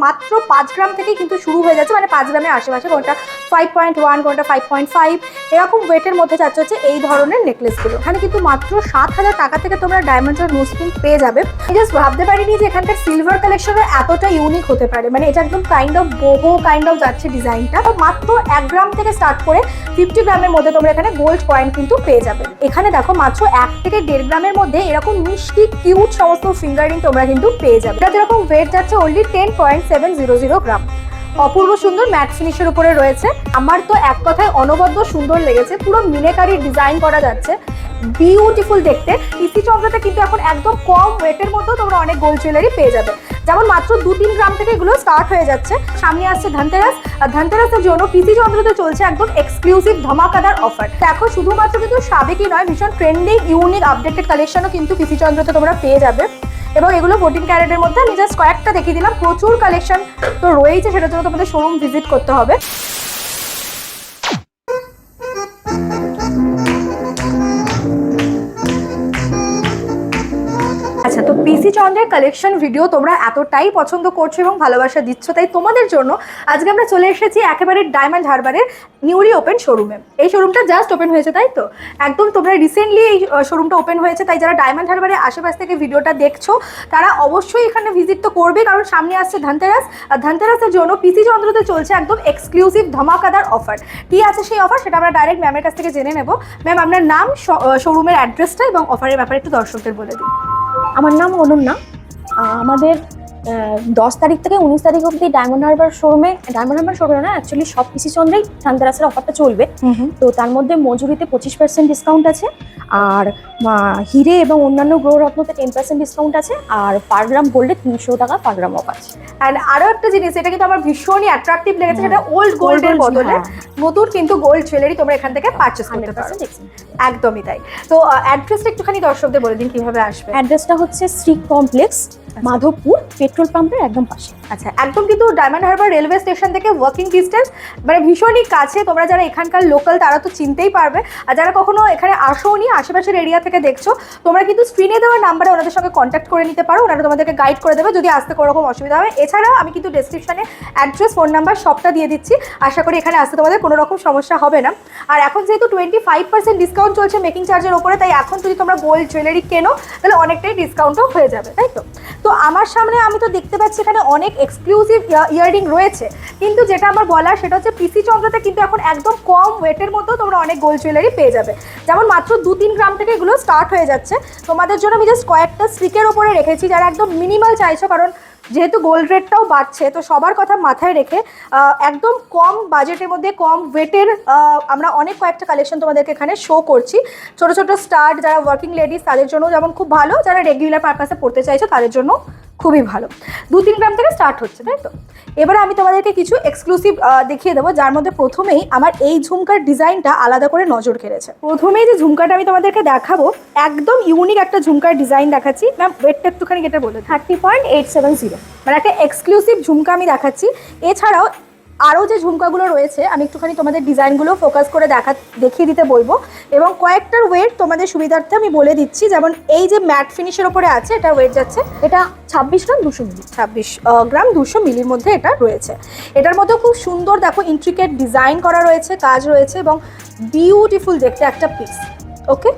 মাত্র পাঁচ গ্রাম থেকে কিন্তু শুরু হয়ে যাচ্ছে মানে পাঁচ গ্রামের আশেপাশে কোনটা ফাইভ পয়েন্ট ওয়ান কোনটা ফাইভ পয়েন্ট ফাইভ এরকম ওয়েটের মধ্যে যাচ্ছে হচ্ছে এই ধরনের নেকলেসগুলো এখানে কিন্তু মাত্র সাত হাজার টাকা থেকে তোমরা ডায়মন্ড আর নোসপিন পেয়ে যাবে। জাস্ট ভাবতে পারিনি যে এখানকার সিলভার কালেকশনও এতটা ইউনিক হতে পারে। মানে এটা একদম কাইন্ড অফ বোবো কাইন্ড অফ যাচ্ছে ডিজাইনটা। তো মাত্র এক গ্রাম থেকে স্টার্ট করে ফিফটি গ্রামের মধ্যে তোমরা এখানে গোল্ড কয়েন কিন্তু পেয়ে যাবে। এখানে দেখো মাত্র এক থেকে দেড় গ্রামের মধ্যে এরকম মিষ্টি কিউট সমস্ত ফিঙ্গারিং তোমরা কিন্তু পেয়ে যাবে। এটা যেরকম ওয়েট যাচ্ছে only ten point seven zero zero gram অপূর্ব সুন্দর ম্যাট ফিনিশের উপরে রয়েছে। আমার তো এক কথায় অনবদ্য সুন্দর লেগেছে, পুরো মিনেকারি ডিজাইন করা যাচ্ছে। বিউটিফুল দেখতে। পিসি চন্দ্রতে কিন্তু এখন একদম কম ওয়েটের মধ্যেও তোমরা অনেক গোল্ড জুয়েলারি পেয়ে যাবে। যেমন মাত্র দু তিন গ্রাম থেকে এগুলো স্টার্ট হয়ে যাচ্ছে। সামনে আসছে ধনতেরাস। আর ধনতেরাসের জন্য পিসি চন্দ্রতে চলছে একদম এক্সক্লুসিভ ধমাকাদার অফার দেখো, শুধুমাত্র কিন্তু সাবেকই নয়, ভীষণ ট্রেন্ডিং ইউনিক আপডেটেড কালেকশনও কিন্তু পিসি চন্দ্রতে তোমরা পেয়ে যাবে। এবং এগুলো ফোরটিন ক্যারেটের মধ্যে আমি জাস্ট কয়েকটা দেখিয়ে দিলাম। প্রচুর কালেকশন তো রয়েছে সেটার জন্য তোমাদের শোরুম ভিজিট করতে হবে। পিসি চন্দ্রের কালেকশন ভিডিও তোমরা এতটাই পছন্দ করছ এবং ভালোবাসা দিচ্ছ, তাই তোমাদের জন্য আজকে আমরা চলে এসেছি একেবারে ডায়মন্ড হারবারের নিউলি ওপেন শোরুমে এই শোরুমটা জাস্ট ওপেন হয়েছে, তাই তো? একদম তোমরা রিসেন্টলি এই শোরুমটা ওপেন হয়েছে, তাই যারা ডায়মন্ড হারবারের আশেপাশ থেকে ভিডিওটা দেখছ, তারা অবশ্যই এখানে ভিজিট তো করবে, কারণ সামনে আসছে ধনতেরাস, আর ধনতেরাসের জন্য পিসি চন্দ্রতে চলছে একদম এক্সক্লুসিভ ধমাকাদার অফার কি আছে সেই অফার সেটা আমরা ডাইরেক্ট ম্যামের কাছ থেকে জেনে নেব। ম্যাম আপনার নাম শোরুমের অ্যাড্রেসটা এবং অফারের ব্যাপারে একটু দর্শকদের বলে দিন। আমার নাম অনন্যা। আমাদের দশ তারিখ থেকে উনিশ তারিখ অবধি ডায়মন্ড হারবার শোরুমে ডায়মন্ড হারবার শোরুমে না অ্যাকচুয়ালি সব পিসি চন্দ্রেই ধানতেরাসের অফারটা চলবে। তো তার মধ্যে মজুরিতে পঁচিশ পার্সেন্ট ডিসকাউন্ট আছে আর হিরে এবং অন্যান্য গ্রহ রত্নতে টেন পার্সেন্ট ডিসকাউন্ট আছে আর পার গ্রাম গোল্ডে তিনশো টাকা পার গ্রাম অফ আছে। অ্যান্ড আরও একটা জিনিস এটা কিন্তু আমার ভীষণই অ্যাট্রাকটিভ লেগেছে সেটা ওল্ড গোল্ডের বদলে হ্যাঁ। নতুন কিন্তু গোল্ড জুয়েলারি তোমরা এখান থেকে পারচেস করতে পারো। একদমই তাই। তো অ্যাড্রেসটা একটুখানি দর্শকদের বলে দিন কীভাবে আসবে। অ্যাড্রেসটা হচ্ছে শ্রী কমপ্লেক্স মাধবপুর পেট্রোল পাম্পের একদম পাশে। আচ্ছা একদম কিন্তু ডায়মন্ড হারবার রেলওয়ে স্টেশন থেকে ওয়াকিং ডিস্টেন্স মানে ভীষণই কাছে। তোমরা যারা এখানকার লোকাল তারা তো চিনতেই পারবে। আর যারা কখনো এখানে আসোনি, আশেপাশের এরিয়া থেকে দেখছ, তোমরা কিন্তু স্ক্রিনে দেওয়া নাম্বারে ওনাদের সঙ্গে কন্ট্যাক্ট করে নিতে পারো। ওনারা তোমাদেরকে গাইড করে দেবে যদি আসতে কোনো রকম অসুবিধা হয়। এছাড়াও আমি কিন্তু ডেসক্রিপশনে অ্যাড্রেস ফোন নাম্বার সবটা দিয়ে দিচ্ছি। আশা করি এখানে আসতে তোমাদের কোনো রকম সমস্যা হবে না। আর এখন যেহেতু টোয়েন্টি ফাইভ পার্সেন্ট ডিসকাউন্ট চলছে মেকিং চার্জের ওপরে, তাই এখন যদি তোমরা গোল্ড জুয়েলারি কেনো, তাহলে অনেকটাই ডিসকাউন্টও হয়ে যাবে, তাই তো? তো আমার সামনে আমি তো দেখতে পাচ্ছি এখানে অনেক এক্সক্লুসিভ ইয়ারিং রয়েছে। কিন্তু যেটা আমার বলার সেটা হচ্ছে পিসি চন্দ্রতে কিন্তু এখন একদম কম ওয়েটের মধ্যেও তোমরা অনেক গোল্ড জুয়েলারি পেয়ে যাবে। যেমন মাত্র দু তিন গ্রাম থেকে এগুলো স্টার্ট হয়ে যাচ্ছে। তোমাদের জন্য আমি জাস্ট কয়েকটা স্টিকের ওপরে রেখেছি যারা একদম মিনিমাল চাইছো, কারণ যেহেতু গোল্ড রেটটাও বাড়ছে, তো সবার কথা মাথায় রেখে একদম কম বাজেটের মধ্যে, কম ওয়েটের আমরা অনেক কয়েকটা কালেকশন তোমাদেরকে এখানে শো করছি। ছোট ছোট স্টার্ট যারা ওয়ার্কিং লেডিস তাদের জন্য যেমন খুব ভালো, যারা রেগুলার পারপাসে পড়তে চাইছো, তাদের জন্য খুবই ভালো। দু তিন গ্রাম থেকে স্টার্ট হচ্ছে, তাই তো? এবারে আমি তোমাদেরকে কিছু এক্সক্লুসিভ দেখিয়ে দেবো, যার মধ্যে প্রথমেই আমার এই ঝুমকার ডিজাইনটা আলাদা করে নজর কেড়েছে। প্রথমেই যে ঝুমকাটা আমি তোমাদেরকে দেখাবো, একদম ইউনিক একটা ঝুমকার ডিজাইন দেখাচ্ছি। ম্যাম ওয়েটটা একটুখানি এটা বলে thirty point eight seven zero মানে একটা এক্সক্লুসিভ ঝুমকা আমি দেখাচ্ছি। এছাড়াও আরও যে ঝুমকাগুলো রয়েছে, আমি একটুখানি তোমাদের ডিজাইনগুলো ফোকাস করে দেখা, দেখিয়ে দিতে বলব। এবং কয়েকটার ওয়েট তোমাদের সুবিধার্থে আমি বলে দিচ্ছি, যেমন এই যে ম্যাট ফিনিশের ওপরে আছে এটা ওয়েট যাচ্ছে, এটা ছাব্বিশ গ্রাম দুশো মিলি, ছাব্বিশ গ্রাম দুশো মিলির মধ্যে এটা রয়েছে। এটার মধ্যে খুব সুন্দর দেখো ইন্ট্রিকেট ডিজাইন করা রয়েছে, কাজ রয়েছে এবং বিউটিফুল দেখতে একটা পিস ওকে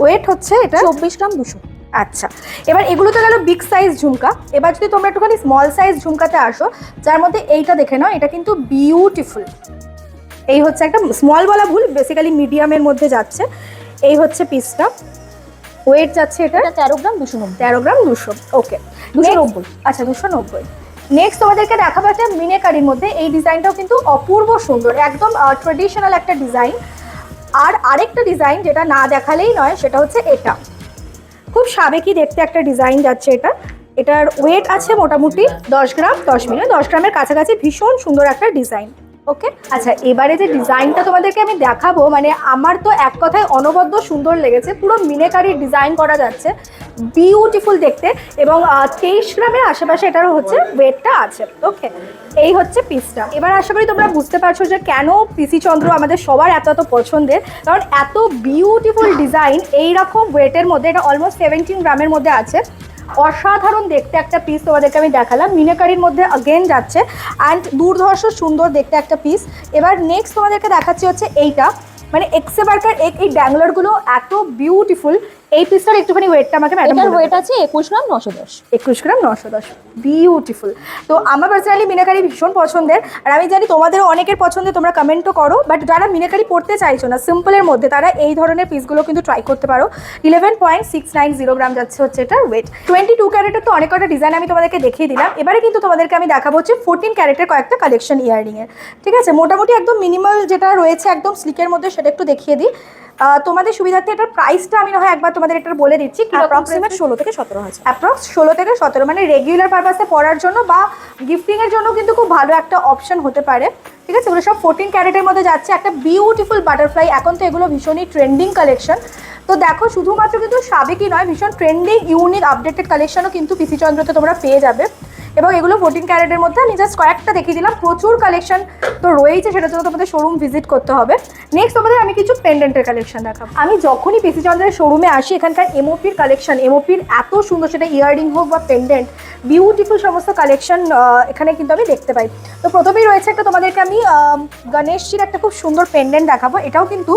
ওয়েট হচ্ছে এটা চব্বিশ গ্রাম দুশো। আচ্ছা এবার এগুলো তো গেল বিগ সাইজ ঝুমকা। এবার যদি তোমরা একটুখানি স্মল সাইজ ঝুমকাতে আসো যার মধ্যে এইটা দেখে নাও এটা কিন্তু বিউটিফুল এই হচ্ছে একটা স্মল বলা ভুল বেসিক্যালি মিডিয়ামের মধ্যে যাচ্ছে। এই হচ্ছে পিসটা ওয়েট যাচ্ছে এটা তেরো গ্রাম দুশো নব্বই। তেরো গ্রাম দুশো ওকে দুশো নব্বই। আচ্ছা দুশো নব্বই। নেক্সট তোমাদেরকে দেখাবো একটা মিনেকারির মধ্যে। এই ডিজাইনটাও কিন্তু অপূর্ব সুন্দর একদম ট্রেডিশনাল একটা ডিজাইন আর আরেকটা ডিজাইন যেটা না দেখালেই নয় সেটা হচ্ছে এটা। খুব সাবেকি দেখতে একটা ডিজাইন যাচ্ছে এটা। এটার ওয়েট আছে মোটামুটি দশ গ্রাম, দশ মিনিট। দশ গ্রামের কাছাকাছি ভীষণ সুন্দর একটা ডিজাইন। ওকে? আচ্ছা এবারে যে ডিজাইনটা তোমাদেরকে আমি দেখাবো মানে আমার তো এক কথায় অনবদ্য সুন্দর লেগেছে, পুরো মিনেকারি ডিজাইন করা যাচ্ছে বিউটিফুল দেখতে, এবং তেইশ গ্রামের আশেপাশে এটারও হচ্ছে ওয়েটটা আছে, ওকে? এই হচ্ছে পিসটা এবার আশা করি তোমরা বুঝতে পারছ যে কেন পিসি চন্দ্র আমাদের সবার এত এত পছন্দের, কারণ এত বিউটিফুল ডিজাইন এই রকম ওয়েটের মধ্যে, এটা অলমোস্ট সেভেন্টিন গ্রামের মধ্যে আছে অসাধারণ দেখতে একটা পিস তোমাদেরকে আমি দেখালাম। মিনাকারির মধ্যে অগেন যাচ্ছে অ্যান্ড দুর্ধর্ষ সুন্দর দেখতে একটা পিস এবার নেক্সট তোমাদেরকে দেখাচ্ছি হচ্ছে এইটা। মানে এক্সে বার্কার এক এই ব্যাঙ্গলোরগুলো এত বিউটিফুল এই পিসটার একটুখানি ওয়েটটা আমাকে ম্যাডাম এটার ওয়েট আছে একুশ গ্রাম নশো দশ। একুশ গ্রাম নশো দশ। বিউটিফুল তো আমার পার্সোনালি মিনাকারি ভীষণ পছন্দের। আর আমি জানি তোমাদের অনেকের পছন্দের তোমরা কমেন্টও করো। বাট যারা মিনাকারি পড়তে চাইছো না সিম্পলের মধ্যে তারা এই ধরনের পিসগুলো কিন্তু ট্রাই করতে পারো। Eleven point six nine zero gram যাচ্ছে হচ্ছে এটার ওয়েট টোয়েন্টি টু ক্যারেটের তো অনেক কটা ডিজাইন আমি তোমাদেরকে দেখিয়ে দিলাম। এবারে কিন্তু তোমাদেরকে আমি দেখাবো হচ্ছে ফোরটিন ক্যারেটের কয়েকটা কালেকশন ইয়ারিংয়ের ঠিক আছে? মোটামুটি একদম মিনিমাল যেটা রয়েছে একদম স্লিকের মধ্যে সেটা একটু দেখিয়ে দিই। তোমাদের সুবিধার্থে এটার প্রাইসটা আমি না হয় একবার তোমাদের এটা বলে দিচ্ছি। অ্যাপ্রক্সিমেট ষোলো থেকে সতেরো হাজার। অ্যাপ্রক্স ষোলো থেকে সতেরো মানে রেগুলার পারপাসে পড়ার জন্য বা গিফটিংয়ের জন্য কিন্তু খুব ভালো একটা অপশন হতে পারে। ঠিক আছে? এগুলো সব ফোরটিন ক্যারেটের মধ্যে যাচ্ছে। একটা বিউটিফুল বাটারফ্লাই এখন তো এগুলো ভীষণই ট্রেন্ডিং কালেকশন তো দেখো শুধুমাত্র কিন্তু সাবেকই নয় ভীষণ ট্রেন্ডিং ইউনিক আপডেটেড কালেকশনও কিন্তু পিসি চন্দ্রতে তোমরা পেয়ে যাবে। এবং এগুলো ফোরটিন ক্যারেটের মধ্যে আমি জাস্ট কয়েকটা দেখিয়ে দিলাম। প্রচুর কালেকশন তো রয়েছে সেটার জন্য তোমাদের শোরুম ভিজিট করতে হবে। নেক্সট তোমাদের আমি কিছু পেন্ডেন্টের কালেকশন দেখাবো। আমি যখনই পিসি চন্দ্রের শোরুমে আসি, এখানকার এমওপির কালেকশন এমওপির এত সুন্দর সেটা ইয়াররিং হোক বা পেন্ডেন্ট বিউটিফুল সমস্ত কালেকশন এখানে কিন্তু আমি দেখতে পাই। তো প্রথমেই রয়েছে একটা তোমাদেরকে আমি গণেশজির একটা খুব সুন্দর পেন্ডেন্ট দেখাবো। এটাও কিন্তু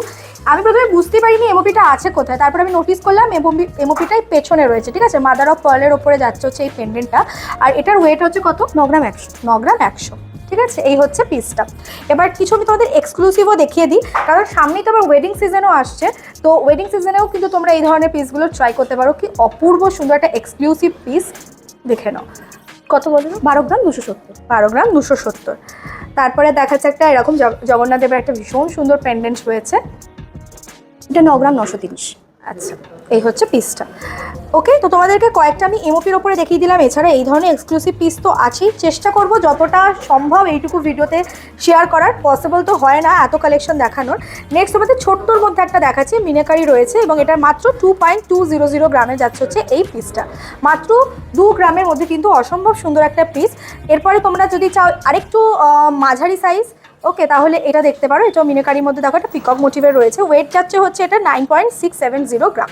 আমি প্রথমে বুঝতে পারিনি এমওপিটা আছে কোথায়। তারপর আমি নোটিস করলাম এমওপি এমওপিটাই পেছনে রয়েছে, ঠিক আছে? মাদার অফ পার্লের ওপরে যাচ্ছে হচ্ছে এই পেন্ডেন্টটা আর এটার ওয়েট হচ্ছে কত? ন গ্রাম একশো ন গ্রাম একশো। ঠিক আছে? এই হচ্ছে পিসটা এবার কিছু আমি তোমাদের এক্সক্লুসিভও দেখিয়ে দিই কারণ সামনেই তো আবার ওয়েডিং সিজনও আসছে। তো ওয়েডিং সিজনেও কিন্তু তোমরা এই ধরনের পিসগুলো ট্রাই করতে পারো। কি অপূর্ব সুন্দর একটা এক্সক্লুসিভ পিস দেখে নাও। কত বলো বারো গ্রাম দুশো সত্তর। বারো গ্রাম দুশো সত্তর। তারপরে দেখাচ্ছে একটা এরকম জগ- জগন্নাথ দেবের একটা ভীষণ সুন্দর পেন্ডেন্ট রয়েছে। এটা ন গ্রাম নশো তিরিশ। আচ্ছা এই হচ্ছে পিসটা ওকে তো তোমাদেরকে কয়েকটা আমি এমওপির ওপরে দেখিয়ে দিলাম। এছাড়া এই ধরনের এক্সক্লুসিভ পিস তো আছেই। চেষ্টা করব যতটা সম্ভব এইটুকু ভিডিওতে শেয়ার করার। পসিবল তো হয় না এত কালেকশন দেখানোর। নেক্সট তোমাদের ছোট্টর মধ্যে একটা দেখাচ্ছি মিনাকারি রয়েছে এবং এটার মাত্র two point two zero zero গ্রামে যাচ্ছে হচ্ছে এই পিসটা মাত্র দু গ্রামের মধ্যে কিন্তু অসম্ভব সুন্দর একটা পিস এরপরে তোমরা যদি চাও আরেকটু মাঝারি সাইজ ওকে, তাহলে এটা দেখতে পারো, এটাও মিনাকারির মধ্যে দেখো, একটা পিকক মোটিভের রয়েছে। ওয়েট যাচ্ছে হচ্ছে এটা nine point six seven zero gram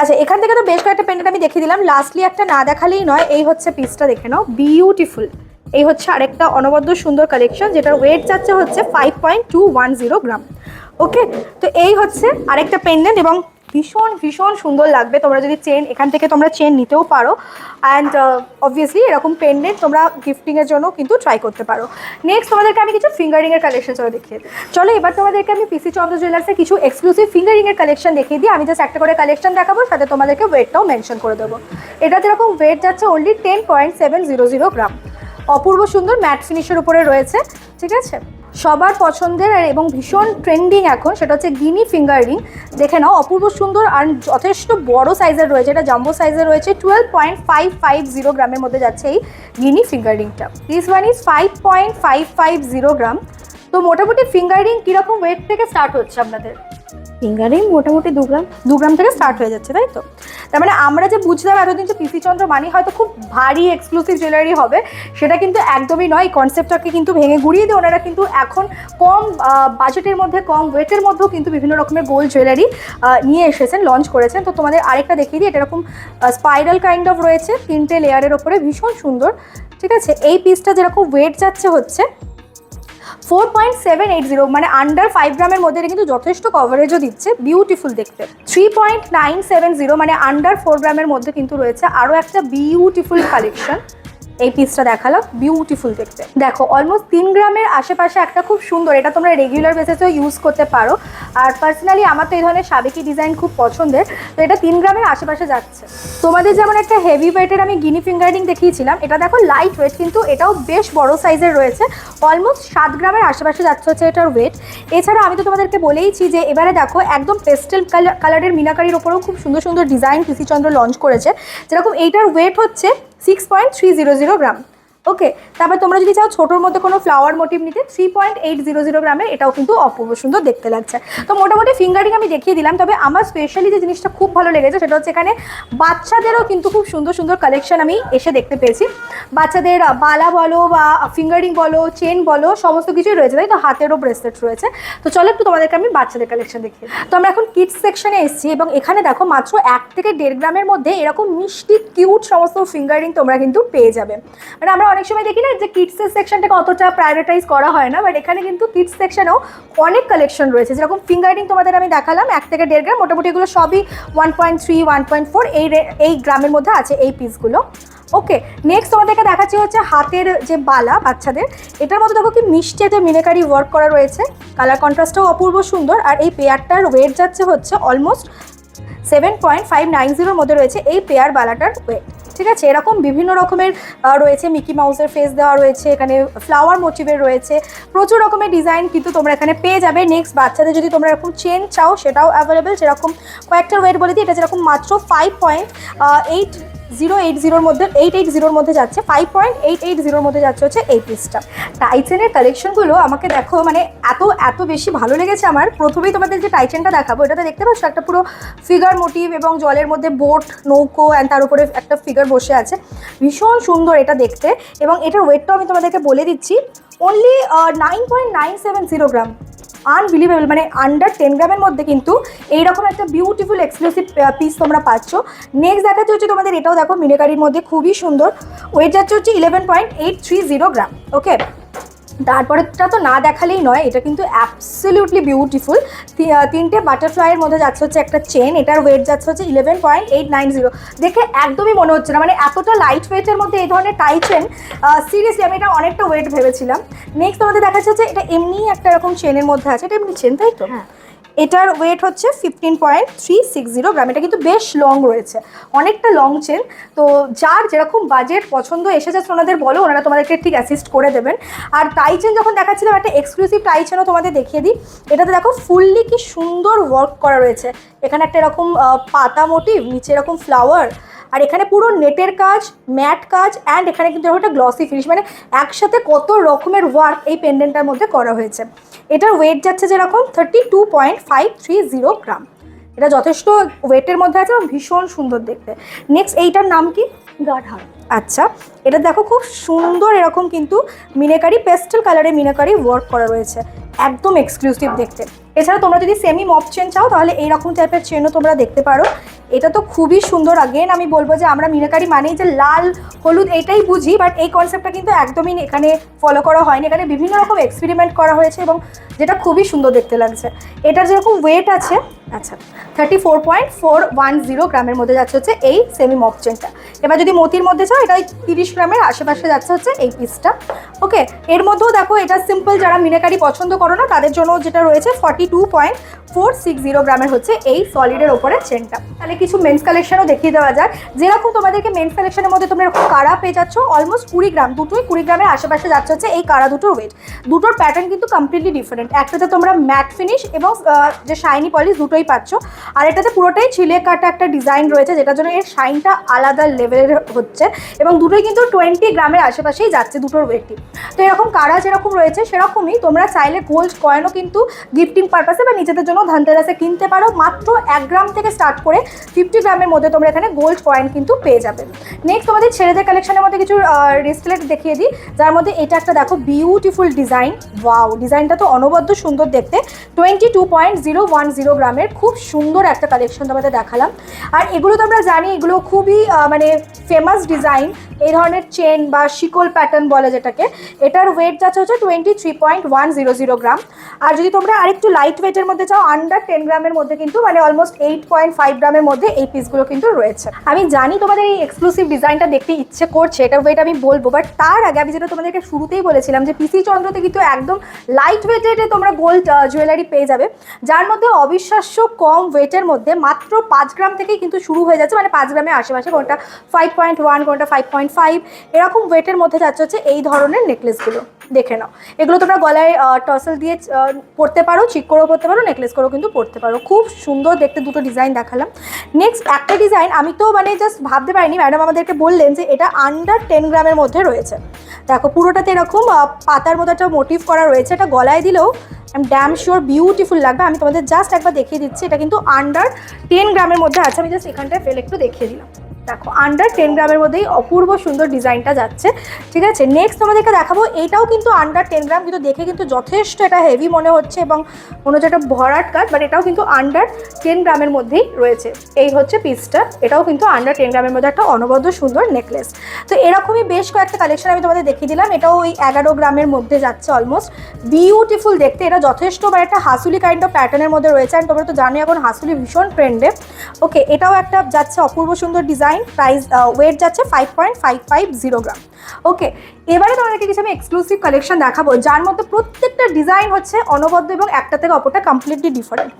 আচ্ছা এখান থেকে তো বেশ কয়েকটা পেন্ডেন্ট আমি দেখিয়ে দিলাম। লাস্টলি একটা না দেখালেই নয়, এই হচ্ছে পিসটা দেখে নাও। বিউটিফুল এই হচ্ছে আরেকটা অনবদ্য সুন্দর কালেকশন যেটার ওয়েট যাচ্ছে হচ্ছে five point two one zero gram okay তো এই হচ্ছে আরেকটা পেন্ডেন্ট এবং ভীষণ ভীষণ সুন্দর লাগবে। তোমরা যদি চেন এখান থেকে তোমরা চেন নিতেও পারো। অ্যান্ড অবভিয়াসলি এরকম পেন্ডেন্ট তোমরা গিফটিংয়ের জন্য কিন্তু ট্রাই করতে পারো। নেক্সট তোমাদেরকে আমি কিছু ফিঙ্গারিংয়ের কালেকশন চলো দেখিয়ে চলো, এবার তোমাদেরকে আমি পিসি চন্দ্র জুয়েলার্সের কিছু এক্সক্লুসিভ ফিঙ্গারিংয়ের কালেকশন দেখিয়ে দিই। আমি জাস্ট একটা করে কালেকশন দেখাবো, সাথে তোমাদেরকে ওয়েটটাও মেনশন করে দেবো। এটা যেরকম ওয়েট যাচ্ছে only ten point seven zero zero gram অপূর্ব সুন্দর ম্যাট ফিনিশের উপরে রয়েছে, ঠিক আছে? সবার পছন্দের আর এবং ভীষণ ট্রেন্ডিং এখন, সেটা হচ্ছে গিনি ফিঙ্গার রিং দেখে নাও, অপূর্ব সুন্দর আর যথেষ্ট বড় সাইজের রয়েছে, এটা জাম্বো সাইজের রয়েছে twelve point five five zero গ্রামের মধ্যে যাচ্ছে এই গিনি ফিঙ্গার রিংটা this one is five point five five zero gram তো মোটামুটি ফিঙ্গার রিং কীরকম ওয়েট থেকে স্টার্ট হচ্ছে আপনাদের? ফিঙ্গারিং মোটামুটি দু গ্রাম দু গ্রাম থেকে স্টার্ট হয়ে যাচ্ছে, তাই তো? তার মানে আমরা যে বুঝলাম এতদিন যে পিসি চন্দ্র মানি হয়তো খুব ভারী এক্সক্লুসিভ জুয়েলারি হবে, সেটা কিন্তু একদমই নয়। কনসেপ্টটাকে কিন্তু ভেঙে গুড়িয়ে দিয়ে ওনারা কিন্তু এখন কম বাজেটের মধ্যে, কম ওয়েটের মধ্যেও কিন্তু বিভিন্ন রকমের গোল্ড জুয়েলারি নিয়ে এসেছেন লঞ্চ করেছেন। তো তোমাদের আরেকটা দেখিয়ে দিই, এটা এরকম স্পাইরাল কাইন্ড অফ রয়েছে, তিনটে লেয়ারের ওপরে ভীষণ সুন্দর, ঠিক আছে? এই পিসটা যেরকম ওয়েট যাচ্ছে হচ্ছে four point seven eight zero মানে আন্ডার ফাইভ গ্রামের মধ্যে কিন্তু যথেষ্ট কভারেজও দিচ্ছে বিউটিফুল দেখতে। Three point nine seven zero মানে আন্ডার ফোর গ্রামের মধ্যে কিন্তু রয়েছে আরও একটা বিউটিফুল কালেকশন এই পিসটা দেখালাম বিউটিফুল দেখতে। দেখো অলমোস্ট তিন গ্রামের আশেপাশে একটা খুব সুন্দর, এটা তোমরা রেগুলার বেসিসেও ইউজ করতে পারো। আর পার্সোনালি আমার তো এই ধরনের সাবেকি ডিজাইন খুব পছন্দের, তো এটা তিন গ্রামের আশেপাশে যাচ্ছে। তোমাদের যেমন একটা হেভি ওয়েটের আমি গিনি ফিঙ্গারিং দেখিয়েছিলাম, এটা দেখো লাইট ওয়েট কিন্তু এটাও বেশ বড় সাইজের রয়েছে। অলমোস্ট সাত গ্রামের আশেপাশে যাচ্ছে হচ্ছে এটার ওয়েট এছাড়া আমি তো তোমাদেরকে বলেইছি যে এবারে দেখো, একদম পেস্টেল কালারের মিনাকারির ওপরেও খুব সুন্দর সুন্দর ডিজাইন কৃষিচন্দ্র লঞ্চ করেছে। যেরকম এইটার ওয়েট হচ্ছে six point three zero zero gram okay তারপর তোমরা যদি চাও ছোটোর মধ্যে কোনো ফ্লাওয়ার মোটিভ নিতে three point eight zero zero গ্রামের এটাও কিন্তু অপূর্ব সুন্দর দেখতে লাগছে। তো মোটামুটি ফিঙ্গারিং আমি দেখিয়ে দিলাম, তবে আমার স্পেশালি যে জিনিসটা খুব ভালো লেগেছে সেটা হচ্ছে এখানে বাচ্চাদেরও কিন্তু খুব সুন্দর সুন্দর কালেকশন আমি এসে দেখতে পেয়েছি। বাচ্চাদের বালা বলো বা ফিঙ্গারিং বলো চেন বলো, সমস্ত কিছুই রয়েছে, তাই তো? হাতেরও ব্রেসলেট রয়েছে। তো চলো একটু তোমাদেরকে আমি বাচ্চাদের কালেকশন দেখি তো আমরা এখন কিডস সেকশনে এসেছি এবং এখানে দেখো মাত্র এক থেকে দেড় গ্রামের মধ্যে এরকম মিষ্টি কিউট সমস্ত ফিঙ্গারিং তোমরা কিন্তু পেয়ে যাবে। মানে আমরা অনেক সময় দেখি না যে কিডসের সেকশনটাকে অতটা প্রায়োরিটাইজ করা হয় না বাট এখানে কিন্তু কিডস সেকশনেও অনেক কালেকশন রয়েছে। যেরকম ফিঙ্গারিং তোমাদের আমি দেখালাম, এক থেকে দেড় গ্রাম মোটামুটি এগুলো সবই one point three one point four এই এই গ্রামের মধ্যে আছে এই পিসগুলো ওকে নেক্সট তোমাদেরকে দেখাচ্ছি হচ্ছে হাতের যে বালা বাচ্চাদের, এটার মধ্যে দেখো কি মিষ্টি একটা মিনেকারি ওয়ার্ক করা রয়েছে। কালার কন্ট্রাস্টটাও অপূর্ব সুন্দর, আর এই পেয়ারটার ওয়েট যাচ্ছে হচ্ছে almost seven point five nine জিরোর মধ্যে রয়েছে এই পেয়ার বালাটার ওয়েট ঠিক আছে? এরকম বিভিন্ন রকমের রয়েছে। মিকি মাউসের ফেস দেওয়া রয়েছে, এখানে ফ্লাওয়ার মোটিভের রয়েছে। প্রচুর রকমের ডিজাইন কিন্তু তোমরা এখানে পেয়ে যাবে। নেক্সট বাচ্চাদের যদি তোমরা এরকম চেন চাও, সেটাও অ্যাভেলেবেল যেরকম কয়েকটা ওয়েট বলে দিই, এটা যেরকম মাত্র five point eight zero eight জিরোর মধ্যে, এইট এইট জিরোর মধ্যে যাচ্ছে ফাইভ পয়েন্ট এইট এইট জিরোর মধ্যে যাচ্ছে হচ্ছে এই পিসটা টাইচেনের কালেকশনগুলো আমাকে দেখো মানে এত এত বেশি ভালো লেগেছে আমার। প্রথমেই তোমাদের যে টাইচেনটা দেখাবো, এটাতে দেখতে পাচ্ছ একটা পুরো ফিগার মোটিভ এবং জলের মধ্যে বোট নৌকো অ্যান্ড তার উপরে একটা ফিগার বসে আছে। ভীষণ সুন্দর এটা দেখতে এবং এটার ওয়েটটাও আমি তোমাদেরকে বলে দিচ্ছি only nine point nine seven zero gram unbelievable মানে আন্ডার টেন গ্রামের মধ্যে কিন্তু এইরকম একটা বিউটিফুল এক্সক্লুসিভ পিস তোমরা পাচ্ছ। নেক্সট দেখাচ্ছে হচ্ছে তোমাদের, এটাও দেখো, মিনেকারির মধ্যে খুবই সুন্দর। ওয়েট যাচ্ছে হচ্ছে eleven point eight three zero gram okay তারপরেটা তো না দেখালেই নয়, এটা কিন্তু অ্যাবসলিউটলি বিউটিফুল তিনটে বাটারফ্লাইয়ের মধ্যে যাচ্ছে হচ্ছে একটা চেন এটার ওয়েট যাচ্ছে হচ্ছে eleven point eight nine zero দেখে একদমই মনে হচ্ছে না মানে এতটা লাইট ওয়েটের মধ্যে এই ধরনের টাই চেন সিরিয়াসলি আমি এটা অনেকটা ওয়েট ভেবেছিলাম। নেক্সট আমাদের দেখাচ্ছে হচ্ছে এটা এমনি একটা এরকম চেনের মধ্যে আছে, এটা এমনি চেন তাই তো? হ্যাঁ। এটার ওয়েট হচ্ছে fifteen point three six zero gram এটা কিন্তু বেশ লং রয়েছে, অনেকটা লং চেন তো যার যেরকম বাজেট পছন্দ, এসে যাচ্ছে ওনাদের বলো, ওনারা তোমাদেরকে ঠিক অ্যাসিস্ট করে দেবেন। আর টাই চেন যখন দেখাচ্ছিলাম, একটা এক্সক্লুসিভ টাই চেনও তোমাদের দেখিয়ে দিই। এটাতে দেখো ফুললি কি সুন্দর ওয়ার্ক করা রয়েছে। এখানে একটা এরকম পাতা মোটিভ নিচে এরকম ফ্লাওয়ার আর এখানে পুরো নেটের কাজ ম্যাট কাজ অ্যান্ড এখানে কিন্তু একটা গ্লসি ফিনিশ মানে একসাথে কত রকমের ওয়ার্ক এই পেন্ডেন্টটার মধ্যে করা হয়েছে। এটার ওয়েট যাচ্ছে যেরকম thirty two point five three zero gram এটা যথেষ্ট ওয়েটের মধ্যে আছে এবং ভীষণ সুন্দর দেখতে। নেক্সট এইটার নাম কি? গাঢ়া। আচ্ছা এটা দেখো খুব সুন্দর এরকম কিন্তু মিনেকারি পেস্টেল কালারের মিনেকারি ওয়ার্ক করা রয়েছে। একদম এক্সক্লুসিভ দেখতে। এছাড়া তোমরা যদি সেমি মপ চেন চাও তাহলে এইরকম টাইপের চেনও তোমরা দেখতে পারো। এটা তো খুবই সুন্দর। আগেন আমি বলব যে আমরা মিনাকারি মানেই যে লাল, হলুদ, এটাই বুঝি বাট এই কনসেপ্টটা কিন্তু একদমই এখানে ফলো করা হয়নি। এখানে বিভিন্ন রকম এক্সপেরিমেন্ট করা হয়েছে এবং যেটা খুবই সুন্দর দেখতে লাগছে। এটার যেরকম ওয়েট আছে আচ্ছা thirty four point four one zero গ্রামের মধ্যে যাচ্ছে হচ্ছে এই সেমি মক চেনটা এবার যদি মতির মধ্যে চাও এটা ওই তিরিশ গ্রামের আশেপাশে যাচ্ছে হচ্ছে এই পিসটা ওকে এর মধ্যেও দেখো এটা সিম্পল যারা মিনাকারি পছন্দ করো না, তাদের জন্য যেটা রয়েছে forty two point four six zero গ্রামের হচ্ছে এই সলিডের ওপরে চেনটা তাহলে কিছু মেন্স কালেকশনও দেখিয়ে দেওয়া যাক। যেরকম তোমাদেরকে মেন্স কালেকশনের মধ্যে তোমরা এরকম কারা পেয়ে যাচ্ছ অলমোস্ট কুড়ি গ্রাম, দুটোই কুড়ি গ্রামের আশেপাশে যাচ্ছে হচ্ছে এই কারা দুটোর ওয়েট দুটোর প্যাটার্ন কিন্তু কমপ্লিটলি ডিফারেন্ট একটাতে তোমরা ম্যাট ফিনিশ এবং যে শাইনি পলিশ দুটোই পাচ্ছ। আর এটাতে পুরোটাই ছিলে কাটা একটা ডিজাইন রয়েছে, যেটার জন্য এর শাইনটা আলাদা লেভেলের হচ্ছে এবং দুটোই কিন্তু টোয়েন্টি গ্রামের আশেপাশেই যাচ্ছে দুটোর ওয়েটই তো এরকম কারা যেরকম রয়েছে সেরকমই তোমরা চাইলে গোল্ড কয়েনও কিন্তু গিফটিং পারপাসে বা নিজেদের জন্য ধানতেরাসে কিনতে পারো। মাত্র এক গ্রাম থেকে স্টার্ট করে ফিফটি গ্রামের মধ্যে তোমরা এখানে গোল্ড কয়েন কিন্তু পেয়ে যাবে। নেক্সট তোমাদের ছেলেদের কালেকশনের মধ্যে কিছু রিস্টলেট দেখিয়ে দিই। যার মধ্যে এটা একটা দেখো বিউটিফুল ডিজাইন ওয়াও ডিজাইনটা তো অনবদ্য সুন্দর দেখতে। Twenty two point zero one zero গ্রামের খুব সুন্দর একটা কালেকশন তোমাদের দেখালাম। আর এগুলো তো আমরা জানি, এগুলো খুবই মানে ফেমাস ডিজাইন এই ধরনের চেন বা শিকল প্যাটার্ন বলে যেটাকে, এটার ওয়েট যাচ্ছে হচ্ছে twenty three point one zero zero gram. আর যদি তোমরা আরেকটু লাইট ওয়েটের মধ্যে চাও আন্ডার টেন গ্রামের মধ্যে কিন্তু মানে অলমোস্ট এইট পয়েন্ট ফাইভ গ্রামের মধ্যে এই পিসগুলো কিন্তু রয়েছে। আমি জানি তোমাদের এই এক্সক্লুসিভ ডিজাইনটা দেখতে ইচ্ছে করছে এটা ওয়েট আমি বলব বাট তার আগে আমি যেটা তোমাদেরকে শুরুতেই বলেছিলাম যে পিসি চন্দ্রতে কিন্তু একদম লাইট ওয়েটেড তোমরা গোল্ড জুয়েলারি পেয়ে যাবে। যার মধ্যে অবিশ্বাস্য কম ওয়েটের মধ্যে মাত্র পাঁচ গ্রাম থেকেই কিন্তু শুরু হয়ে যাচ্ছে। মানে পাঁচ গ্রামের আশেপাশে কোনটা ফাইভ পয়েন্ট ওয়ান কোনটা ফাইভ পয়েন্ট ফাইভ এরকম ওয়েটের মধ্যে যাচ্ছে হচ্ছে এই ধরনের নেকলেসগুলো দেখে নাও। এগুলো তোমরা গলায় টসল দিয়ে পরতে পারো চিক করেও পরতে পারো নেকলেস করেও কিন্তু পরতে পারো। খুব সুন্দর দেখতে দুটো ডিজাইন দেখালাম। নেক্সট একটা ডিজাইন আমি তো মানে জাস্ট ভাবতে পারিনি ম্যাডাম আমাদেরকে বললেন যে এটা আন্ডার টেন গ্রামের মধ্যে রয়েছে। দেখো, পুরোটাতে এরকম পাতার মতো একটা মোটিভ করা রয়েছে। এটা গলায় দিলেও ড্যাম শিওর বিউটিফুল লাগবে। আমি তোমাদের জাস্ট একবার দেখিয়ে দিচ্ছি, এটা কিন্তু আন্ডার টেন গ্রামের মধ্যে আছে। আমি জাস্ট এখানটায় ফেলে একটু দেখিয়ে দিলাম। দেখো আন্ডার টেন গ্রামের মধ্যেই অপূর্ব সুন্দর ডিজাইনটা যাচ্ছে, ঠিক আছে? নেক্সট তোমাদেরকে দেখাবো, এটাও কিন্তু আন্ডার টেন গ্রাম কিন্তু দেখে কিন্তু যথেষ্ট এটা হেভি মনে হচ্ছে এবং মনে হচ্ছে এটা ভরাট কাজ বাট এটাও কিন্তু আন্ডার টেন গ্রামের মধ্যেই রয়েছে। এই হচ্ছে পিসটা এটাও কিন্তু আন্ডার টেন গ্রামের মধ্যে একটা অনবদ্য সুন্দর নেকলেস তো এরকমই বেশ কয়েকটা কালেকশন আমি তোমাদের দেখিয়ে দিলাম, এটাও ওই এগারো গ্রামের মধ্যে যাচ্ছে অলমোস্ট বিউটিফুল দেখতে, এটা যথেষ্ট মানে একটা হাসুলি কাইন্ড অফ প্যাটার্নের মধ্যে রয়েছে আর তোমরা তো জানো এখন হাসুলি ভীষণ ট্রেন্ডে ওকে এটাও একটা যাচ্ছে অপূর্ব সুন্দর ডিজাইন প্রাইস ওয়েট যাচ্ছে five point five five zero gram okay এবারে তোমাদেরকে কিছু আমি এক্সক্লুসিভ কালেকশন দেখাবো, যার মধ্যে প্রত্যেকটা ডিজাইন হচ্ছে অনবদ্য এবং একটা থেকে অপরটা কমপ্লিটলি ডিফারেন্ট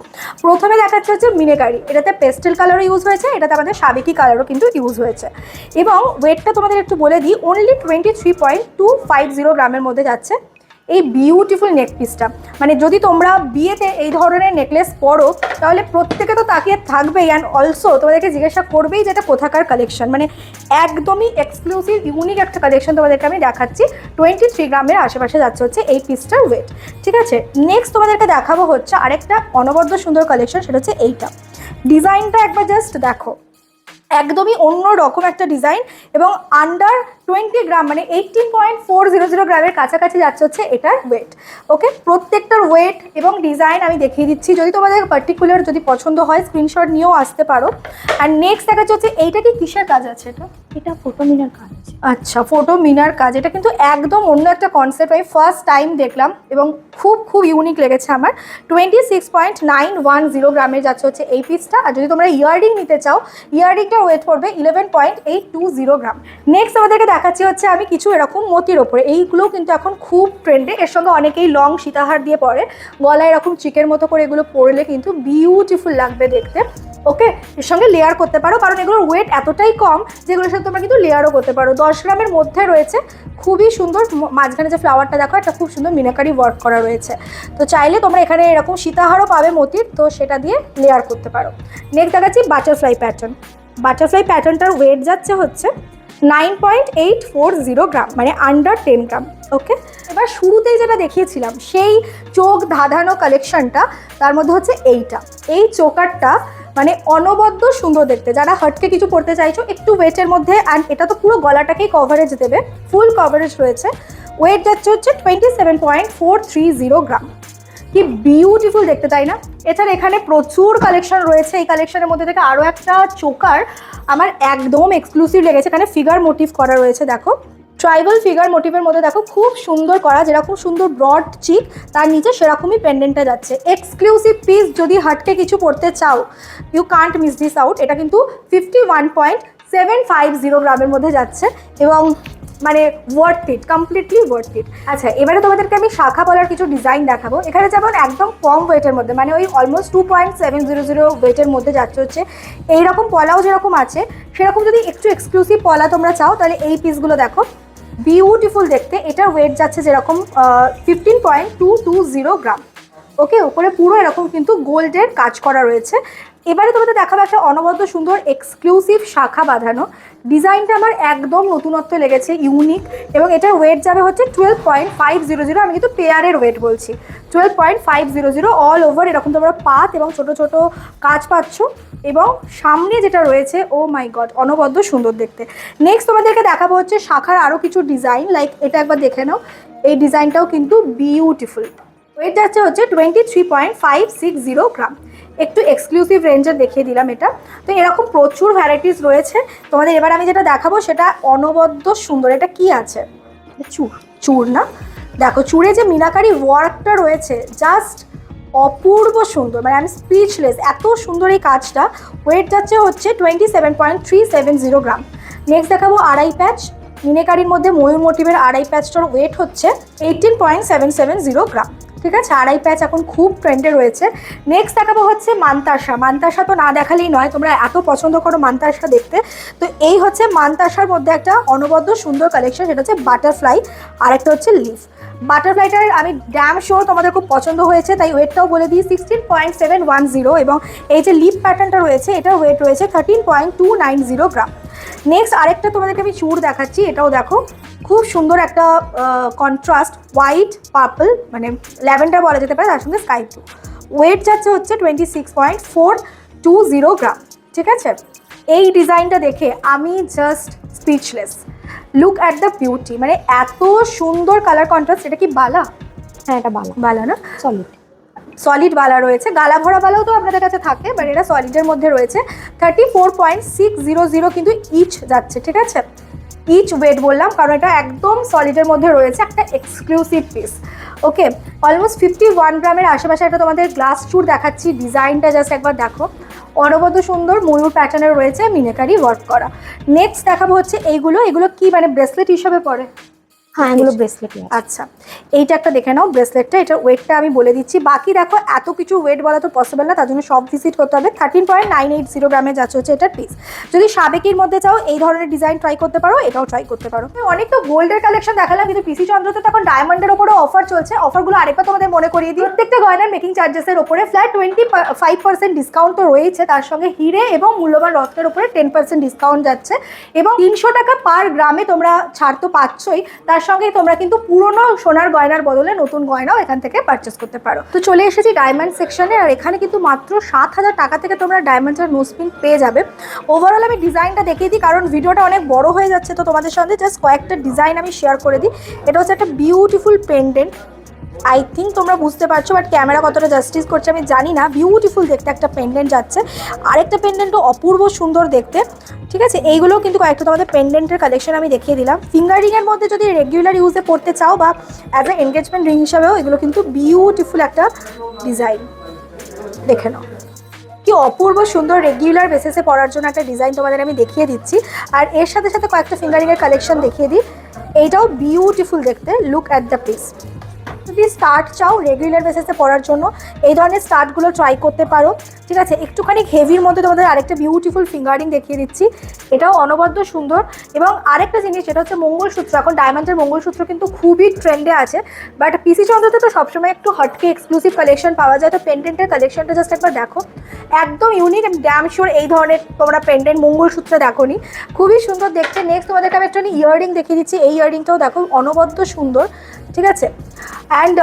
প্রথমে দেখাচ্ছে হচ্ছে মিনেকারি এটাতে পেস্টেল কালারও ইউজ হয়েছে, এটাতে আমাদের সাবেকি কালারও কিন্তু ইউজ হয়েছে। এবং ওয়েটটা তোমাদের একটু বলে দিই only twenty three point two five zero গ্রামের মধ্যে যাচ্ছে। এই বিউটিফুল নেক পিসটা মানে যদি তোমরা বিয়েতে এই ধরনের নেকলেস পরো, তাহলে প্রত্যেকে তো তাকিয়ে থাকবেই। অ্যান্ড অলসো তোমাদেরকে জিজ্ঞাসা করবেই যে এটা কোথাকার কালেকশন মানে একদমই এক্সক্লুসিভ ইউনিক একটা কালেকশন তোমাদেরকে আমি দেখাচ্ছি। টোয়েন্টি থ্রি গ্রামের আশেপাশে যাচ্ছে হচ্ছে এই পিসটার ওয়েট ঠিক আছে? নেক্সট তোমাদেরকে দেখাবো হচ্ছে আরেকটা অনবদ্য সুন্দর কালেকশন সেটা হচ্ছে এইটা। ডিজাইনটা একবার জাস্ট দেখো। একদমই অন্য রকম একটা ডিজাইন এবং আন্ডার টোয়েন্টি গ্রাম মানে eighteen point four zero zero গ্রামের কাছাকাছি যাচ্ছে হচ্ছে এটার ওয়েট ওকে প্রত্যেকটার ওয়েট এবং ডিজাইন আমি দেখিয়ে দিচ্ছি। যদি তোমাদের পার্টিকুলার যদি পছন্দ হয় স্ক্রিনশট নিয়েও আসতে পারো। আর নেক্সট দেখাচ্ছে হচ্ছে এইটা কি কিসের কাজ আছে এটা? এটা ফটো মিনার কাজ আচ্ছা ফোটো মিনার কাজ। এটা কিন্তু একদম অন্য একটা কনসেপ্ট আমি ফার্স্ট টাইম দেখলাম এবং খুব খুব ইউনিক লেগেছে আমার। Twenty six point nine one zero গ্রামের যাচ্ছে হচ্ছে এই পিসটা আর যদি তোমরা ইয়াররিং নিতে চাও ইয়াররিংটার ওয়েট পড়বে eleven point eight two zero gram next আমাদেরকে দেখাচ্ছি হচ্ছে আমি কিছু এরকম মতির ওপরে। এইগুলো কিন্তু এখন খুব ট্রেন্ডে এর সঙ্গে অনেকেই লং সীতাহার দিয়ে পরে। গলায় এরকম চিকের মতো করে এগুলো পরলে কিন্তু বিউটিফুল লাগবে দেখতে। ওকে এর সঙ্গে লেয়ার করতে পারো। কারণ এগুলোর ওয়েট এতটাই কম যেগুলোর সাথে তোমরা কিন্তু লেয়ারও করতে পারো। দশ গ্রামের মধ্যে রয়েছে। খুবই সুন্দর মাঝখানে যে ফ্লাওয়ারটা দেখো, একটা খুব সুন্দর মিনাকারি ওয়ার্ক করা রয়েছে। তো চাইলে তোমরা এখানে এরকম সীতাহারও পাবে মতির। তো সেটা দিয়ে লেয়ার করতে পারো। নেক্সট দেখাচ্ছি বাটারফ্লাই প্যাটার্ন বাটারফ্লাই প্যাটার্নটার ওয়েট যাচ্ছে হচ্ছে nine point eight four zero gram মানে আন্ডার টেন গ্রাম ওকে এবার শুরুতেই যেটা দেখিয়েছিলাম, সেই চোখ ধাঁধানো কালেকশনটা তার মধ্যে হচ্ছে এইটা। এই চোকারটা মানে অনবদ্য সুন্দর দেখতে। যারা হটকে কিছু পড়তে চাইছো, একটু ওয়েটের মধ্যে অ্যান্ড এটা তো পুরো গলাটাকেই কভারেজ দেবে ফুল কভারেজ রয়েছে। ওয়েট যাচ্ছে হচ্ছে twenty seven point four three zero gram. কি বিউটিফুল দেখতে, তাই না? এছাড়া এখানে প্রচুর কালেকশন রয়েছে। এই কালেকশনের মধ্যে থেকে আরও একটা চোকার আমার একদম এক্সক্লুসিভ লেগেছে। এখানে ফিগার মোটিভ করা রয়েছে, দেখো। ট্রাইবাল ফিগার মোটিভের মধ্যে, দেখো, খুব সুন্দর করা, যেরকম সুন্দর ব্রড চিক তার নিচে সেরকমই পেন্ডেন্টটা যাচ্ছে। এক্সক্লুসিভ পিস যদি হাটকে কিছু পড়তে চাও you can't miss this out এটা কিন্তু fifty one point seven five zero গ্রামের মধ্যে যাচ্ছে। এবং মানে worth it completely worth it আচ্ছা এবারে তোমাদেরকে আমি শাখা পলার কিছু ডিজাইন দেখাবো। এখানে যেমন একদম কম ওয়েটের মধ্যে মানে ওই almost two point seven zero zero ওয়েটের মধ্যে যাচ্ছে হচ্ছে। এইরকম পলাও যেরকম আছে, সেরকম যদি একটু এক্সক্লুসিভ পলা তোমরা চাও, তাহলে এই পিসগুলো দেখো। বিউটিফুল দেখতে, এটার ওয়েট যাচ্ছে যেরকম fifteen point two two zero gram okay ওপরে পুরো এরকম কিন্তু গোল্ডের কাজ করা রয়েছে। এবারে তোমাদের দেখাবো একটা অনবদ্য সুন্দর এক্সক্লুসিভ শাখা বাঁধানো। ডিজাইনটা আমার একদম নতুনত্ব লেগেছে ইউনিক এবং এটার ওয়েট যাবে হচ্ছে twelve point five zero zero আমি কিন্তু পেয়ারের ওয়েট বলছি। Twelve point five zero zero all over এরকম তোমরা পাত এবং ছোট ছোট কাজ পাচ্ছ এবং সামনে যেটা রয়েছে ও মাই গড অনবদ্য সুন্দর দেখতে। নেক্সট তোমাদেরকে দেখাবো হচ্ছে শাখার আরও কিছু ডিজাইন লাইক এটা একবার দেখে নাও, এই ডিজাইনটাও কিন্তু বিউটিফুল ওয়েট যাচ্ছে হচ্ছে twenty three point five six zero gram একটু এক্সক্লুসিভ রেঞ্জের দেখিয়ে দিলাম এটা। তো এরকম প্রচুর ভ্যারাইটিস রয়েছে। তোমাদের এবার আমি যেটা দেখাবো সেটা অনবদ্য সুন্দর। এটা কি আছে? চুর। চুর না? দেখো চুড়ে যে মিনাকারি ওয়ার্কটা রয়েছে জাস্ট অপূর্ব সুন্দর। মানে আমি স্পিচলেস এত সুন্দর এই কাজটা। ওয়েট যাচ্ছে হচ্ছে twenty seven point three seven zero gram next দেখাবো আড়াই প্যাচ মিনেকারির মধ্যে ময়ূর মোটিভের আড়াই প্যাচটার ওয়েট হচ্ছে eighteen point seven seven zero gram ঠিক আছে? আড়াই প্যাচ এখন খুব ট্রেন্ডে রয়েছে। নেক্সট দেখাবো হচ্ছে মান্তাসা। মান্তাসা তো না দেখালেই নয়, তোমরা এত পছন্দ করো মান্তাসা দেখতে। তো এই হচ্ছে মান্তাসার মধ্যে একটা অনবদ্য সুন্দর কালেকশন সেটা হচ্ছে বাটারফ্লাই আর একটা হচ্ছে লিফ বাটারফ্লাইটার আমি ড্যাম শোর তোমাদের খুব পছন্দ হয়েছে, তাই ওয়েটটাও বলে দিই sixteen point seven one zero এবং এই যে লিপ প্যাটার্নটা রয়েছে, এটার ওয়েট রয়েছে thirteen point two nine zero gram next আরেকটা তোমাদেরকে আমি চুর দেখাচ্ছি, এটাও দেখো। খুব সুন্দর একটা কন্ট্রাস্ট হোয়াইট পার্পল মানে ল্যাভেন্ডার বলা যেতে পারে তার সঙ্গে স্কাই ব্লু। ওয়েট যাচ্ছে হচ্ছে twenty six point four two zero gram ঠিক আছে? এই ডিজাইনটা দেখে আমি just speechless look at the beauty মানে এত সুন্দর কালার কন্ট্রাস্ট এটা কি বালা? হ্যাঁ এটা বালা। বালা না? সলিড সলিড বালা রয়েছে। গালা ভরা বালাও তো আপনাদের কাছে থাকে বাট এটা সলিডের মধ্যে রয়েছে। Thirty four point six zero zero কিন্তু ইচ যাচ্ছে ঠিক আছে? ইচ ওয়েট বললাম, কারণ এটা একদম সলিডের মধ্যে রয়েছে একটা exclusive piece okay almost fifty one গ্রামের আশেপাশে একটা তোমাদের গ্লাস চুর দেখাচ্ছি ডিজাইনটা জাস্ট একবার দেখো। অনবদ্য সুন্দর ময়ূর প্যাটার্নে রয়েছে মিনেকারি ওয়ার্ক করা। নেক্সট দেখাবো হচ্ছে এইগুলো, এগুলো কি মানে ব্রেসলেট হিসাবে পড়ে হ্যাঁ এগুলো ব্রেসলেটই আছে। আচ্ছা এইটা একটা দেখে নাও ব্রেসলেটটা এটার ওয়েটটা আমি বলে দিচ্ছি। বাকি দেখো এত কিছু ওয়েট বলা তো পসিবল না তার জন্য সব ভিজিট করতে হবে। Thirteen point nine eight zero গ্রামে যাচ্ছে হচ্ছে এটার পিস যদি সাবেকির মধ্যে চাও এই ধরনের ডিজাইন ট্রাই করতে পারো এটাও ট্রাই করতে পারো। অনেক তো গোল্ডের কালেকশন দেখালাম কিন্তু পিসি চন্দ্রতে তখন ডায়মন্ডের ওপরে অফার চলছে। অফারগুলো আরেকবার তোমাদের মনে করিয়ে দিই। প্রত্যেকটা গয়নার মেকিং চার্জেসের ওপরে flat twenty five percent discount তো রয়েছে। তার সঙ্গে হিরে এবং মূল্যবান রত্নের ওপরে টেন পার্সেন্ট ডিসকাউন্ট যাচ্ছে। এবং তিনশো টাকা পার গ্রামে তোমরা ছাড় তো পাচ্ছই। তার সঙ্গে তোমরা কিন্তু পুরনো সোনার গয়নার বদলে নতুন গয়নাও এখান থেকে পারচেস করতে পারো। তো চলে এসেছি ডায়মন্ড সেকশনে আর এখানে কিন্তু মাত্র সাত হাজার টাকা থেকে তোমরা ডায়মন্ডের নোসপিন পেয়ে যাবে। ওভারঅল আমি ডিজাইনটা দেখিয়ে দিই, কারণ ভিডিওটা অনেক বড় হয়ে যাচ্ছে, তো তোমাদের সঙ্গে জাস্ট কয়েকটা ডিজাইন আমি শেয়ার করে দিই। এটা হচ্ছে একটা বিউটিফুল পেন্ডেন্ট আই থিঙ্ক তোমরা বুঝতে পারছ বাট ক্যামেরা কতটা জাস্টিস করছে আমি জানি না। বিউটিফুল দেখতে একটা পেন্ডেন্ট যাচ্ছে। আরেকটা পেন্ডেন্টও অপূর্ব সুন্দর দেখতে। ঠিক আছে? এইগুলো কিন্তু কয়েকটা তোমাদের পেন্ডেন্টের কালেকশন আমি দেখিয়ে দিলাম। ফিঙ্গার রিংয়ের মধ্যে যদি রেগুলার ইউজে পড়তে চাও বা অ্যাজ এ এনগেজমেন্ট রিং হিসাবেও, এগুলো কিন্তু বিউটিফুল একটা ডিজাইন দেখে নাও। কি অপূর্ব সুন্দর রেগুলার বেসিসে পড়ার জন্য একটা ডিজাইন তোমাদের আমি দেখিয়ে দিচ্ছি। আর এর সাথে সাথে কয়েকটা ফিঙ্গারিংয়ের কালেকশন দেখিয়ে দিই। এইটাও বিউটিফুল দেখতে। লুক অ্যাট দ্য পিস যদি স্টার্ট চাও রেগুলার বেসিসে পড়ার জন্য, এই ধরনের স্টার্টগুলো ট্রাই করতে পারো। ঠিক আছে? একটুখানি হেভির মধ্যে তোমাদের আরেকটা বিউটিফুল ফিঙ্গারিং দেখিয়ে দিচ্ছি। এটাও অনবদ্য সুন্দর। এবং আরেকটা জিনিস যেটা হচ্ছে মঙ্গলসূত্র। এখন ডায়মন্ডের মঙ্গলসূত্র কিন্তু খুবই ট্রেন্ডে আছে। বাট পিসি চন্দ্রতে তো সবসময় একটু হটকে এক্সক্লুসিভ কালেকশন পাওয়া যায়। তো পেন্ডেন্টের কালেকশনটা জাস্ট একবার দেখো। একদম ইউনিক ড্যাম শিওর এই ধরনের তোমরা পেন্ডেন্ট মঙ্গলসূত্র দেখো নি খুবই সুন্দর দেখতে। নেক্সট তোমাদেরকে আমি একটা ইয়াররিং দেখিয়ে দিচ্ছি। এই ইয়াররিংটাও দেখো, অনবদ্য সুন্দর। ঠিক আছে? অ্যান্ড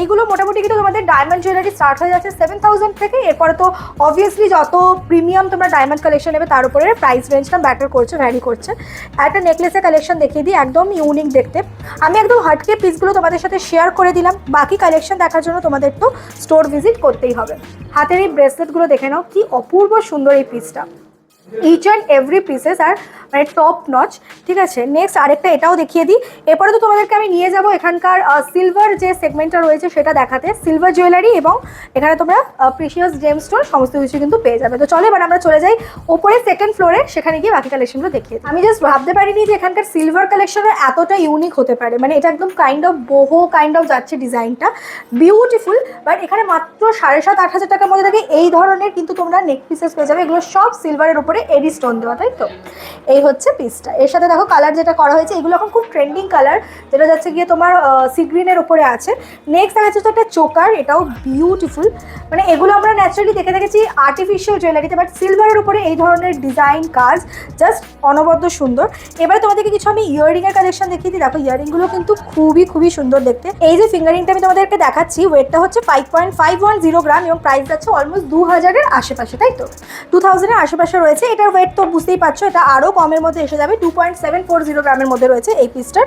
এইগুলো মোটামুটি কিন্তু তোমাদের ডায়মন্ড জুয়েলারি স্টার্ট হয়ে যাচ্ছে সেভেন থাউজেন্ড থেকে। এরপরে তো অবভিয়াসলি যত প্রিমিয়াম তোমরা ডায়মন্ড কালেকশন নেবে, তার উপরে প্রাইস রেঞ্জটা ব্যাটার করছে ভ্যারি করছে। একটা নেকলেসের কালেকশন দেখিয়ে দিই, একদম ইউনিক দেখতে। আমি একদম হাটকে পিসগুলো তোমাদের সাথে শেয়ার করে দিলাম। বাকি কালেকশন দেখার জন্য তোমাদের তো স্টোর ভিজিট করতেই হবে। হাতের এই ব্রেসলেটগুলো দেখে নাও, কি অপূর্ব সুন্দর এই পিসটা ইচ অ্যান্ড এভরি পিসেস আর মানে টপ নচ ঠিক আছে? নেক্সট আরেকটা এটাও দেখিয়ে দিই। এরপরে তো তোমাদেরকে আমি নিয়ে যাব এখানকার সিলভার যে সেগমেন্টটা রয়েছে সেটা দেখাতে। সিলভার জুয়েলারি এবং এখানে তোমরা প্রিশিয়াস জেম স্টোর সমস্ত কিছু কিন্তু পেয়ে যাবে। তো চলো এবার আমরা চলে যাই ওপরে সেকেন্ড ফ্লোরে সেখানে গিয়ে বাকি কালেকশনগুলো দেখিয়ে। আমি জাস্ট ভাবতে পারিনি যে এখানকার সিলভার কালেকশনের এতটা ইউনিক হতে পারে। মানে এটা একদম কাইন্ড অফ বহু কাইন্ড অফ যাচ্ছে ডিজাইনটা বিউটিফুল বাট এখানে মাত্র সাড়ে সাত, আট হাজার টাকার মধ্যে থাকে এই ধরনের কিন্তু তোমরা নেক পিসেস পেয়ে যাবে। এগুলো সব সিলভারের উপরে এডি স্টোন দেওয়া, তাই তো? এই হচ্ছে পিসটা এর সাথে দেখো কালার যেটা করা হয়েছে, এগুলো এখন খুব ট্রেন্ডিং কালার যেটা যাচ্ছে গিয়ে তোমার সি গ্রিনের উপরে আছে। নেক্সট দেখা যাচ্ছে একটা চোকার, এটাও বিউটিফুল মানে এগুলো আমরা ন্যাচারালি দেখে দেখেছি আর্টিফিশিয়াল জুয়েলারিতে বাট সিলভারের উপরে এই ধরনের ডিজাইন কাজ জাস্ট অনবদ্য সুন্দর। এবারে তোমাদেরকে কিছু আমি ইয়ারিং এর কালেকশন দেখিয়ে দিই। দেখো ইয়ারিংগুলো কিন্তু খুবই খুবই সুন্দর দেখতে। এই যে ফিঙ্গারিংটা আমি তোমাদেরকে দেখাচ্ছি ওয়েটটা হচ্ছে five point five one zero gram এবং প্রাইস যাচ্ছে অলমোস্ট দু হাজারের আশেপাশে, তাই তো? টু থাউজেন্ডের আশেপাশে রয়েছে। এটার ওয়েট তো বুঝতেই পারছ, এটা আরও কমের মধ্যে এসে যাবে। Two point seven four zero গ্রামের মধ্যে রয়েছে এই পিসটার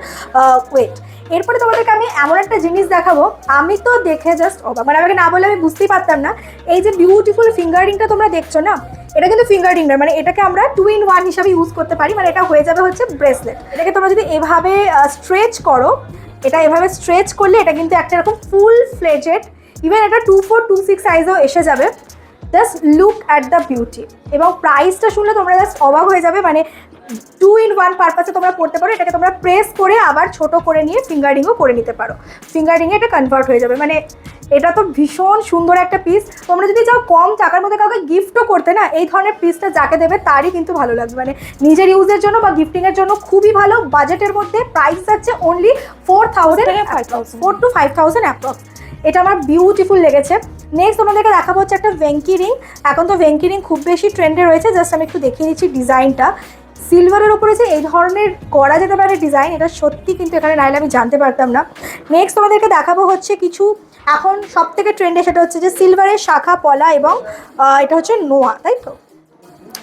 ওয়েট এরপরে তোমাদেরকে আমি এমন একটা জিনিস দেখাবো। আমি তো দেখে জাস্ট অবাক। মানে আমাকে না বলে আমি বুঝতেই পারতাম না। এই যে বিউটিফুল ফিঙ্গারিংটা তোমরা দেখছ না? এটা কিন্তু ফিঙ্গার রিং মানে এটাকে আমরা টু ইন ওয়ান হিসাবে ইউজ করতে পারি। মানে এটা হয়ে যাবে হচ্ছে ব্রেসলেট এটাকে তোমরা যদি এভাবে স্ট্রেচ করো, এটা এভাবে স্ট্রেচ করলে এটা কিন্তু একটা এরকম ফুল ফ্লেজেড ইভেন এটা টু ফোর টু সিক্স সাইজেও এসে যাবে। Just look at the beauty এবং প্রাইসটা শুনলে তোমরা জাস্ট অবাক হয়ে যাবে। মানে টু ইন ওয়ান পারপাসে তোমরা পড়তে পারো এটাকে তোমরা প্রেস করে আবার ছোট করে নিয়ে ফিঙ্গারিংও করে নিতে পারো। ফিঙ্গারিংয়ে এটা কনভার্ট হয়ে যাবে। মানে এটা তো ভীষণ সুন্দর একটা পিস তোমরা যদি চাও কম টাকার মধ্যে কাউকে গিফটও করতে না এই ধরনের পিসটা যাকে দেবে তারই কিন্তু ভালো লাগবে। মানে নিজের ইউজের জন্য বা গিফটিংয়ের জন্য খুবই ভালো। বাজেটের মধ্যে প্রাইস যাচ্ছে অনলি ফোর থাউজেন্ড থেকে 5,000 four two five thousand approx এটা আমার বিউটিফুল লেগেছে। নেক্সট তোমাদেরকে দেখাবো হচ্ছে একটা ভেঙ্কি রিং এখন তো ভেঙ্কি রিং খুব বেশি ট্রেন্ডে রয়েছে। জাস্ট আমি একটু দেখিয়ে দিচ্ছি ডিজাইনটা সিলভারের উপরে যে এই ধরনের করা যেতে পারে ডিজাইন এটা সত্যি কিন্তু এখানে নাইলে আমি জানতে পারতাম না। নেক্সট তোমাদেরকে দেখাবো হচ্ছে কিছু এখন সব থেকে ট্রেন্ডে সেটা হচ্ছে যে সিলভারের শাখা, পলা এবং এটা হচ্ছে নোয়া, তাই তো?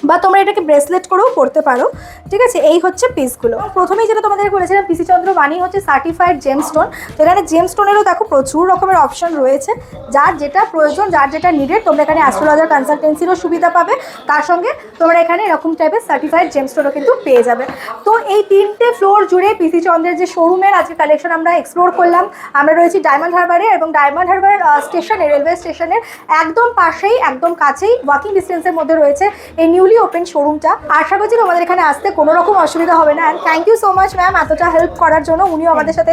বা তোমরা এটাকে ব্রেসলেট করেও পড়তে পারো। ঠিক আছে? এই হচ্ছে পিসগুলো প্রথমেই যেটা তোমাদের বলেছিলাম পিসি চন্দ্র বাণী হচ্ছে সার্টিফাইড জেমস্টোন তো এখানে জেমস্টোনেরও দেখো প্রচুর রকমের অপশন রয়েছে। যার যেটা প্রয়োজন, যার যেটা নিডেড তোমরা এখানে অ্যাস্ট্রোলজার কনসালটেন্সিরও সুবিধা পাবে। তার সঙ্গে তোমরা এখানে এরকম টাইপের সার্টিফাইড জেমস্টোনও কিন্তু পেয়ে যাবে। তো এই তিনটে ফ্লোর জুড়ে পিসি চন্দ্রের যে শোরুমের আজকে কালেকশন আমরা এক্সপ্লোর করলাম, আমরা রয়েছি ডায়মন্ড হারবারে এবং ডায়মন্ড হারবার স্টেশনে রেলওয়ে স্টেশনের একদম পাশেই, একদম কাছেই ওয়াকিং ডিস্টেন্সের মধ্যে রয়েছে এই নিউলি ওপেন শোরুমটা আশা করছি তোমাদের এখানে আসতে কোনো রকম অসুবিধা হবে না। And thank you so much ma'am এতটা হেল্প করার জন্য। উনিও আমাদের সাথে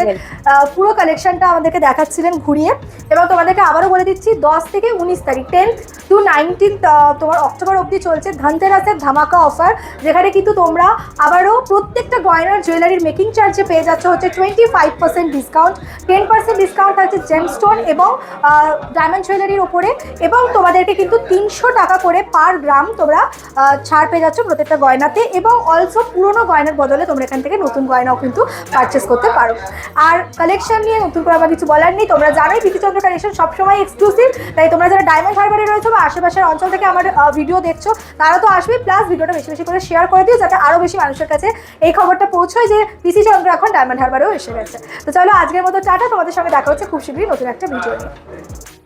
পুরো কালেকশনটা আমাদেরকে দেখাচ্ছিলেন ঘুরিয়ে। এবং তোমাদেরকে আবারও বলে দিচ্ছি দশ থেকে উনিশ তারিখ টেন্থ টু নাইনটিন্থ তোমার অক্টোবর অবধি চলছে ধনতেরাসের ধামাকা অফার যেখানে কিন্তু তোমরা আবারও প্রত্যেকটা গয়নার জুয়েলারির মেকিং চার্জে পেয়ে যাচ্ছ হচ্ছে twenty five percent discount ten percent discount থাকছে জেমস্টোন এবং ডায়মন্ড জুয়েলারির ওপরে এবং তোমাদেরকে কিন্তু তিনশো টাকা করে পার গ্রাম তোমরা ছাড় পেয়ে যাচ্ছ প্রত্যেকটা গয়নাতে এবং অলসো পুরনো গয়নার বদলে তোমরা এখান থেকে নতুন গয়নাও কিন্তু পারচেস করতে পারো। আর কালেকশন নিয়ে নতুন করে আমার কিছু বলার নেই, তোমরা জানোই বিধিচন্দ্র কালেকশন সবসময় এক্সক্লুসিভ তাই তোমরা যারা ডায়মন্ড হারবারে রয়েছো বা আশেপাশের অঞ্চল থেকে আমার ভিডিও দেখছ, তারা তো আসবে প্লাস ভিডিওটা বেশি বেশি করে শেয়ার করে দিও, যাতে আরও বেশি মানুষের কাছে এই খবরটা পৌঁছয় যে পিসি চন্দ্র এখন ডায়মন্ড হারবারেও এসে গেছে। তো চলো আজকের মতো টাটা, তোমাদের সঙ্গে দেখা হচ্ছে খুব শীঘ্রই নতুন একটা ভিডিও নিয়ে।